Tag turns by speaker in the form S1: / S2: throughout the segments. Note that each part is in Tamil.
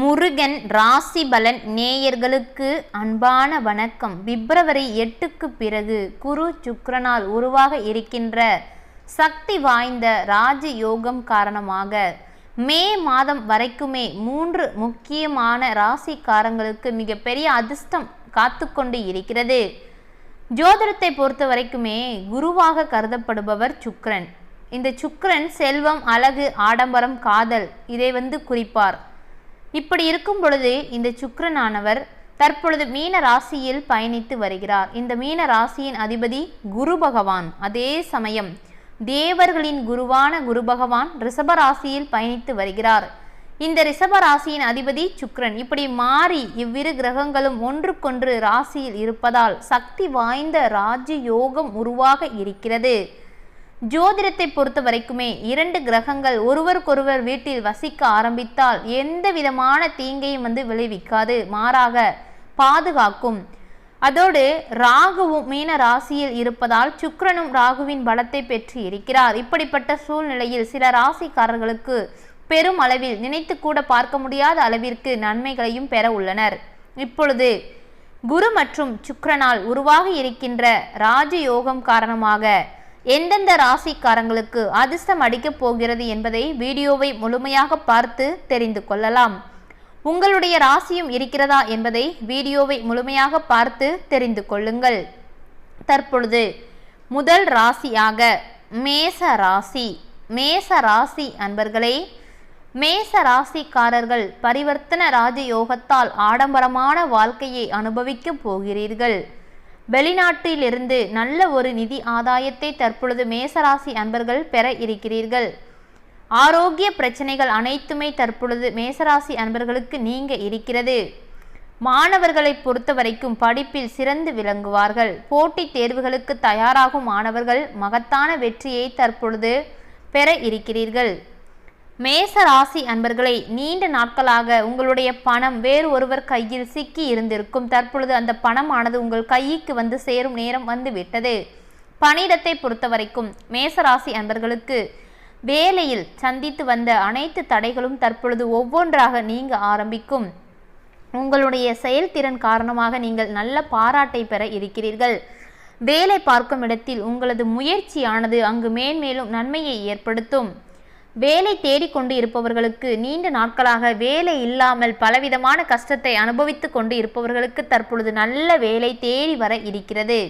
S1: முருகன் ராசி பலன் நேயர்களுக்கு அன்பான வணக்கம். பிப்ரவரி எட்டுக்கு பிறகு குரு சுக்கரனால் உருவாக இருக்கின்ற சக்தி வாய்ந்த ராஜ யோகம் காரணமாக மே மாதம் வரைக்குமே மூன்று முக்கியமான ராசிக்காரங்களுக்கு மிகப்பெரிய அதிர்ஷ்டம் காத்துக்கொண்டு இருக்கிறது. ஜோதிடத்தை பொறுத்த வரைக்குமே குருவாக கருதப்படுபவர் சுக்கரன். இந்த சுக்கரன் செல்வம் அழகு ஆடம்பரம் காதல் இதை வந்து குறிப்பார். இப்படி இருக்கும் பொழுது இந்த சுக்கிரனானவர் தற்பொழுது மீன ராசியில் பயணித்து வருகிறார். இந்த மீன ராசியின் அதிபதி குரு பகவான். அதே சமயம் தேவர்களின் குருவான குரு பகவான் ரிஷப ராசியில் பயணித்து வருகிறார். இந்த ரிஷப ராசியின் அதிபதி சுக்கிரன். இப்படி மாறி இவ்விரு கிரகங்களும் ஒன்றுக்கொன்று ராசியில் இருப்பதால் சக்தி வாய்ந்த ராஜ யோகம் உருவாக இருக்கிறது. ஜோதிடத்தை பொறுத்த வரைக்குமே இரண்டு கிரகங்கள் ஒருவருக்கொருவர் வீட்டில் வசிக்க ஆரம்பித்தால் எந்த விதமான தீங்கையும் வந்து விளைவிக்காது மாறாக பாதுகாக்கும். அதோடு ராகுவும் மீன ராசியில் இருப்பதால் சுக்ரனும் ராகுவின் பலத்தை பெற்று இருக்கிறார். இப்படிப்பட்ட சூழ்நிலையில் சில ராசிக்காரர்களுக்கு பெரும் அளவில் நினைத்து கூட பார்க்க முடியாத அளவிற்கு நன்மைகளையும் பெற உள்ளனர். இப்பொழுது குரு மற்றும் சுக்ரனால் உருவாக இருக்கின்ற ராஜயோகம் காரணமாக எந்தெந்த ராசிக்காரங்களுக்கு அதிர்ஷ்டம் அடிக்கப் போகிறது என்பதை வீடியோவை முழுமையாக பார்த்து தெரிந்து கொள்ளலாம். உங்களுடைய ராசியும் இருக்கிறதா என்பதை வீடியோவை முழுமையாக பார்த்து தெரிந்து கொள்ளுங்கள். தற்பொழுது முதல் ராசியாக மேச ராசி. மேச ராசி அன்பர்களே மேச ராசிக்காரர்கள் பரிவர்த்தன ராஜயோகத்தால் ஆடம்பரமான வாழ்க்கையை அனுபவிக்கப் போகிறீர்கள். வெளிநாட்டிலிருந்து நல்ல ஒரு நிதி ஆதாயத்தை தற்பொழுது மேசராசி அன்பர்கள் பெற இருக்கிறீர்கள். ஆரோக்கிய பிரச்சனைகள் அனைத்துமே தற்பொழுது மேசராசி அன்பர்களுக்கு நீங்க இருக்கிறது. மாணவர்களை பொறுத்தவரைக்கும் படிப்பில் சிறந்து விளங்குவார்கள். போட்டித் தேர்வுகளுக்கு தயாராகும் மாணவர்கள் மகத்தான வெற்றியை தற்பொழுது பெற இருக்கிறீர்கள். மேச ராசி அன்பர்களை நீண்ட நாட்களாக உங்களுடைய பணம் வேறு ஒருவர் கையில் சிக்கி இருந்திருக்கும். தற்பொழுது அந்த பணமானது உங்கள் கைக்கு வந்து சேரும் நேரம் வந்து விட்டது பணியிடத்தை பொறுத்த வரைக்கும் மேசராசி அன்பர்களுக்கு வேலையில் சந்தித்து வந்த அனைத்து தடைகளும் தற்பொழுது ஒவ்வொன்றாக நீங்க ஆரம்பிக்கும். உங்களுடைய செயல்திறன் காரணமாக நீங்கள் நல்ல பாராட்டை பெற இருக்கிறீர்கள். வேலை பார்க்கும் இடத்தில் உங்களது முயற்சியானது அங்கு மேன்மேலும் நன்மையை ஏற்படுத்தும். வேலை தேடிக்கொண்டு இருப்பவர்களுக்கு நீண்ட நாட்களாக வேலை இல்லாமல் பலவிதமான கஷ்டத்தை அனுபவித்து கொண்டு இருப்பவர்களுக்கு தற்பொழுது நல்ல வேலை தேடி வர இருக்கிறது.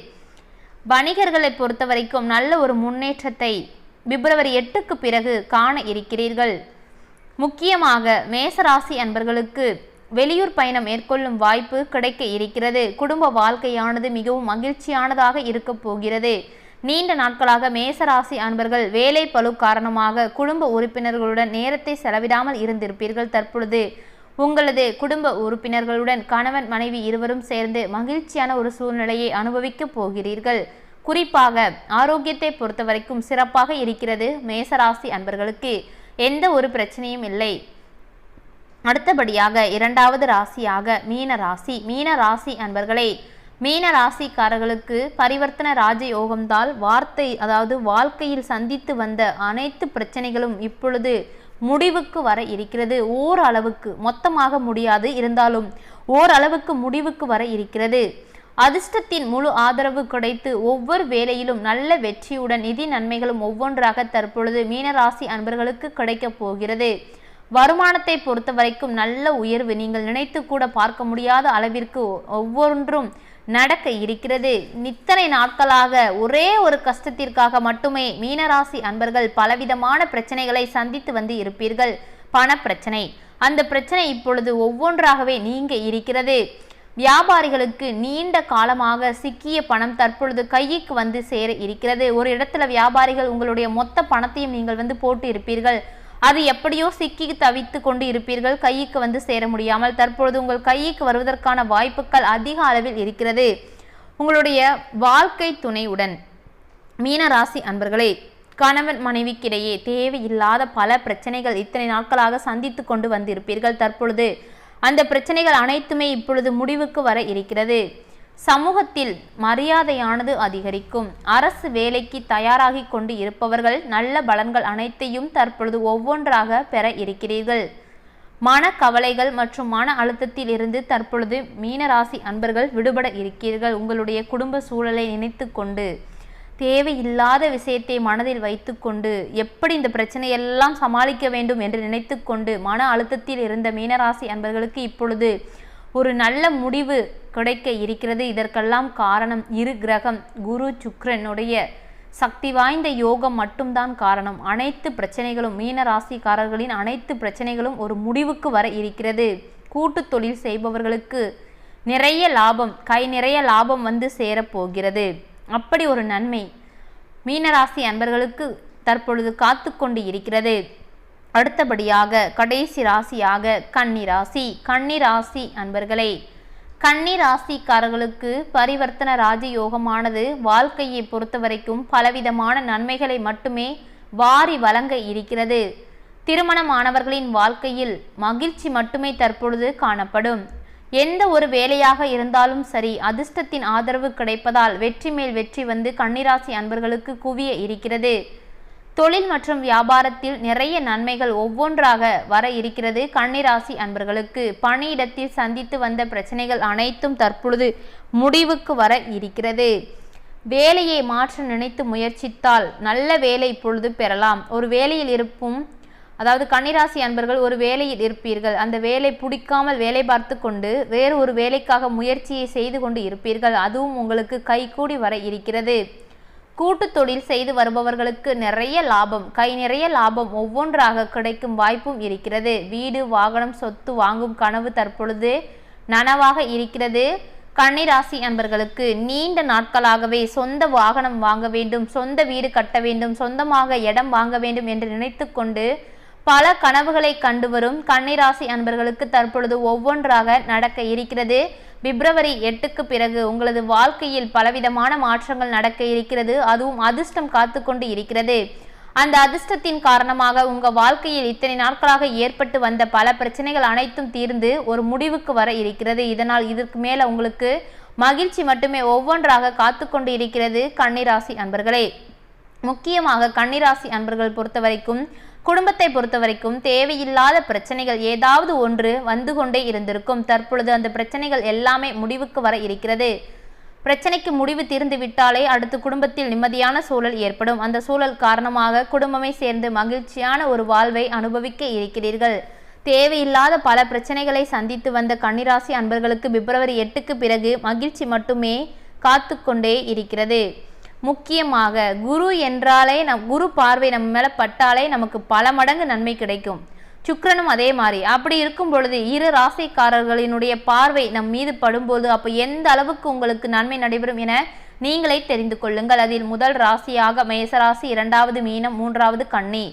S1: வணிகர்களை பொறுத்த வரைக்கும் நல்ல ஒரு முன்னேற்றத்தை பிப்ரவரி எட்டுக்கு பிறகு காண இருக்கிறீர்கள். முக்கியமாக மேசராசி அன்பர்களுக்கு வெளியூர் பயணம் மேற்கொள்ளும் வாய்ப்பு கிடைக்க இருக்கிறது. குடும்ப வாழ்க்கையானது மிகவும் மகிழ்ச்சியானதாக இருக்கப் போகிறது. நீண்ட நாட்களாக மேசராசி அன்பர்கள் வேலை பளு காரணமாக குடும்ப உறுப்பினர்களுடன் நேரத்தை செலவிடாமல் இருந்திருப்பீர்கள் தற்பொழுது. உங்களது குடும்ப உறுப்பினர்களுடன் கணவன் மனைவி இருவரும் சேர்ந்து மகிழ்ச்சியான ஒரு சூழ்நிலையை அனுபவிக்கப் போகிறீர்கள். குறிப்பாக ஆரோக்கியத்தை பொறுத்த வரைக்கும் சிறப்பாக இருக்கிறது மேசராசி அன்பர்களுக்கு. எந்த ஒரு பிரச்சனையும் இல்லை. அடுத்தபடியாக இரண்டாவது ராசியாக மீன ராசி மீன ராசி அன்பர்களே மீன ராசிக்காரர்களுக்கு பரிவர்த்தன ராஜயோகம்தால் வார்த்தை அதாவது வாழ்க்கையில் சந்தித்து வந்த அனைத்து பிரச்சனைகளும் இப்பொழுது முடிவுக்கு வர இருக்கிறது. ஓரளவுக்கு மொத்தமாக முடியாது இருந்தாலும் ஓரளவுக்கு முடிவுக்கு வர இருக்கிறது. அதிர்ஷ்டத்தின் முழு ஆதரவு கிடைத்து ஒவ்வொரு வேலையிலும் நல்ல வெற்றியுடன் நிதி நன்மைகளும் ஒவ்வொன்றாக தற்பொழுது மீனராசி அன்பர்களுக்கு கிடைக்கப் போகிறது. வருமானத்தை பொறுத்த வரைக்கும் நல்ல உயர்வு நீங்கள் நினைத்து கூட பார்க்க முடியாத அளவிற்கு ஒவ்வொன்றும் நடக்க இருக்கிறது. நித்தனை நாட்களாக ஒரே ஒரு கஷ்டத்திற்காக மட்டுமே மீனராசி அன்பர்கள் பலவிதமான பிரச்சனைகளை சந்தித்து வந்து இருப்பீர்கள். பண பிரச்சனை அந்த பிரச்சனை இப்பொழுது ஒவ்வொன்றாகவே நீங்க இருக்கிறது. வியாபாரிகளுக்கு நீண்ட காலமாக சிக்கிய பணம் தற்பொழுது கைக்கு வந்து சேர இருக்கிறது. ஒரு இடத்துல வியாபாரிகள் உங்களுடைய மொத்த பணத்தையும் நீங்கள் வந்து போட்டு இருப்பீர்கள். அது எப்படியோ சிக்கி தவித்து கொண்டு இருப்பீர்கள். கைக்கு வந்து சேர முடியாமல் தற்பொழுது உங்கள் கைக்கு வருவதற்கான வாய்ப்புகள் அதிக அளவில் இருக்கிறது. உங்களுடைய வாழ்க்கை துணையுடன் மீனராசி அன்பர்களே கணவன் மனைவிக்கிடையே தேவையில்லாத பல பிரச்சனைகள் இத்தனை நாட்களாக சந்தித்து கொண்டு வந்திருப்பீர்கள். தற்பொழுது அந்த பிரச்சனைகள் அனைத்துமே இப்பொழுது முடிவுக்கு வர இருக்கிறது. சமூகத்தில் மரியாதையானது அதிகரிக்கும். அரசு வேலைக்கு தயாராகி கொண்டு இருப்பவர்கள் நல்ல பலன்கள் அனைத்தையும் தற்பொழுது ஒவ்வொன்றாக பெற இருக்கிறீர்கள். மனக்கவலைகள் மற்றும் மன அழுத்தத்தில் இருந்து தற்பொழுது மீனராசி அன்பர்கள் விடுபட இருக்கிறீர்கள். உங்களுடைய குடும்ப சூழலை நினைத்து கொண்டு தேவையில்லாத விஷயத்தை மனதில் வைத்துக்கொண்டு எப்படி இந்த பிரச்சனையெல்லாம் சமாளிக்க வேண்டும் என்று நினைத்து கொண்டு மன அழுத்தத்தில் இருந்த மீனராசி அன்பர்களுக்கு இப்பொழுது ஒரு நல்ல முடிவு கிடைக்க இருக்கிறது. இதற்கெல்லாம் காரணம் இரு கிரகம். குரு சுக்ரனுடைய சக்தி வாய்ந்த யோகம் மட்டும்தான் காரணம். அனைத்து பிரச்சனைகளும் மீன ராசிக்காரர்களின் அனைத்து பிரச்சனைகளும் ஒரு முடிவுக்கு வர இருக்கிறது. கூட்டு தொழில் செய்பவர்களுக்கு நிறைய லாபம் கை நிறைய லாபம் வந்து சேரப்போகிறது அப்படி ஒரு நன்மை மீனராசி அன்பர்களுக்கு தற்பொழுது காத்து கொண்டு இருக்கிறது. அடுத்தபடியாக கடைசி ராசியாக கன்னிராசி கன்னிராசி அன்பர்களே கன்னிராசிக்காரர்களுக்கு பரிவர்த்தன ராஜயோகமானது வாழ்க்கையை பொறுத்த வரைக்கும் பலவிதமான நன்மைகளை மட்டுமே வாரி வழங்க இருக்கிறது. திருமணமானவர்களின் வாழ்க்கையில் மகிழ்ச்சி மட்டுமே தற்பொழுது காணப்படும். எந்த ஒரு வேலையாக இருந்தாலும் சரி அதிர்ஷ்டத்தின் ஆதரவு கிடைப்பதால் வெற்றி மேல் வெற்றி வந்து கன்னிராசி அன்பர்களுக்கு குவிய இருக்கிறது. தொழில் மற்றும் வியாபாரத்தில் நிறைய நன்மைகள் ஒவ்வொன்றாக வர இருக்கிறது. கன்னிராசி அன்பர்களுக்கு பணியிடத்தில் சந்தித்து வந்த பிரச்சனைகள் அனைத்தும் தற்பொழுது முடிவுக்கு வர இருக்கிறது. வேலையை மாற்ற நினைத்து முயற்சித்தால் நல்ல வேலை இப்பொழுது பெறலாம். ஒரு வேலையில் இருப்பும் அதாவது கன்னிராசி அன்பர்கள் ஒரு வேலையில் இருப்பீர்கள். அந்த வேலை பிடிக்காமல் வேலை பார்த்து கொண்டு வேறு ஒரு வேலைக்காக முயற்சியை செய்து கொண்டு இருப்பீர்கள். அதுவும் உங்களுக்கு கைகூடி வர இருக்கிறது. கூட்டு தொழில் செய்து வருபவர்களுக்கு நிறைய லாபம் கை நிறைய லாபம் ஒவ்வொன்றாக கிடைக்கும் வாய்ப்பும் இருக்கிறது. வீடு வாகனம் சொத்து வாங்கும் கனவு தற்பொழுது நனவாக இருக்கிறது. கன்னிராசி அன்பர்களுக்கு நீண்ட நாட்களாகவே சொந்த வாகனம் வாங்க வேண்டும் சொந்த வீடு கட்ட வேண்டும் சொந்தமாக இடம் வாங்க வேண்டும் என்று நினைத்து கொண்டு பல கனவுகளை கண்டு வரும் கன்னிராசி அன்பர்களுக்கு தற்பொழுது ஒவ்வொன்றாக நடக்க இருக்கிறது. பிப்ரவரி எட்டுக்கு பிறகு உங்களது வாழ்க்கையில் பலவிதமான மாற்றங்கள் நடக்க இருக்கிறது. அதுவும் அதிர்ஷ்டம் காத்து கொண்டு இருக்கிறது. அந்த அதிர்ஷ்டத்தின் காரணமாக உங்க வாழ்க்கையில் இத்தனை நாட்களாக ஏற்பட்டு வந்த பல பிரச்சனைகள் அனைத்தும் தீர்ந்து ஒரு முடிவுக்கு வர இருக்கிறது. இதனால் இதற்கு மேல உங்களுக்கு மகிழ்ச்சி மட்டுமே ஒவ்வொன்றாக காத்து கொண்டு இருக்கிறது கன்னிராசி அன்பர்களே. முக்கியமாக கன்னிராசி அன்பர்கள் பொறுத்த வரைக்கும் குடும்பத்தை பொறுத்த வரைக்கும் தேவையில்லாத பிரச்சனைகள் ஏதாவது ஒன்று வந்து கொண்டே இருந்திருக்கும். தற்பொழுது அந்த பிரச்சனைகள் எல்லாமே முடிவுக்கு வர இருக்கிறது. பிரச்சனைக்கு முடிவு தீர்ந்து விட்டாலே அடுத்து குடும்பத்தில் நிம்மதியான சூழல் ஏற்படும். அந்த சூழல் காரணமாக குடும்பமே சேர்ந்து மகிழ்ச்சியான ஒரு வாழ்வை அனுபவிக்க இருக்கிறீர்கள். தேவையில்லாத பல பிரச்சனைகளை சந்தித்து வந்த கன்னிராசி அன்பர்களுக்கு பிப்ரவரி எட்டுக்கு பிறகு மகிழ்ச்சி மட்டுமே காத்து கொண்டே இருக்கிறது. முக்கியமாக குரு என்றாலே நம் குரு பார்வை நம்ம மேலே பட்டாலே நமக்கு பல மடங்கு நன்மை கிடைக்கும். சுக்கரனும் அதே மாதிரி. அப்படி இருக்கும் பொழுது இரு ராசிக்காரர்களினுடைய பார்வை நம் மீது படும்போது அப்போ எந்த அளவுக்கு உங்களுக்கு நன்மை நடைபெறும் என நீங்களே தெரிந்து கொள்ளுங்கள். அதில் முதல் ராசியாக மேசராசி இரண்டாவது மீனம் மூன்றாவது கன்னி.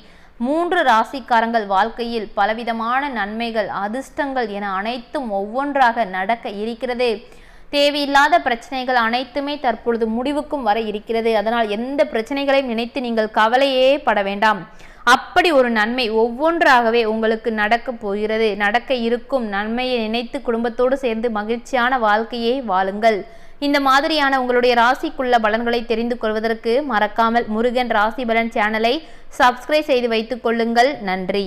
S1: மூன்று ராசிக்காரங்கள் வாழ்க்கையில் பலவிதமான நன்மைகள் அதிர்ஷ்டங்கள் என அனைத்தும் ஒவ்வொன்றாக நடக்க இருக்கிறது. தேவையில்லாத பிரச்சனைகள் அனைத்துமே தற்பொழுது முடிவுக்கும் வர இருக்கிறது. அதனால் எந்த பிரச்சனைகளையும் நினைத்து நீங்கள் கவலையே பட வேண்டாம். அப்படி ஒரு நன்மை ஒவ்வொன்றாகவே உங்களுக்கு நடக்க போகிறது. நடக்க இருக்கும் நன்மையை நினைத்து குடும்பத்தோடு சேர்ந்து மகிழ்ச்சியான வாழ்க்கையை வாழுங்கள். இந்த மாதிரியான உங்களுடைய ராசிக்குள்ள பலன்களை தெரிந்து கொள்வதற்கு மறக்காமல் முருகன் ராசி பலன் சேனலை சப்ஸ்கிரைப் செய்து வைத்துக் கொள்ளுங்கள். நன்றி.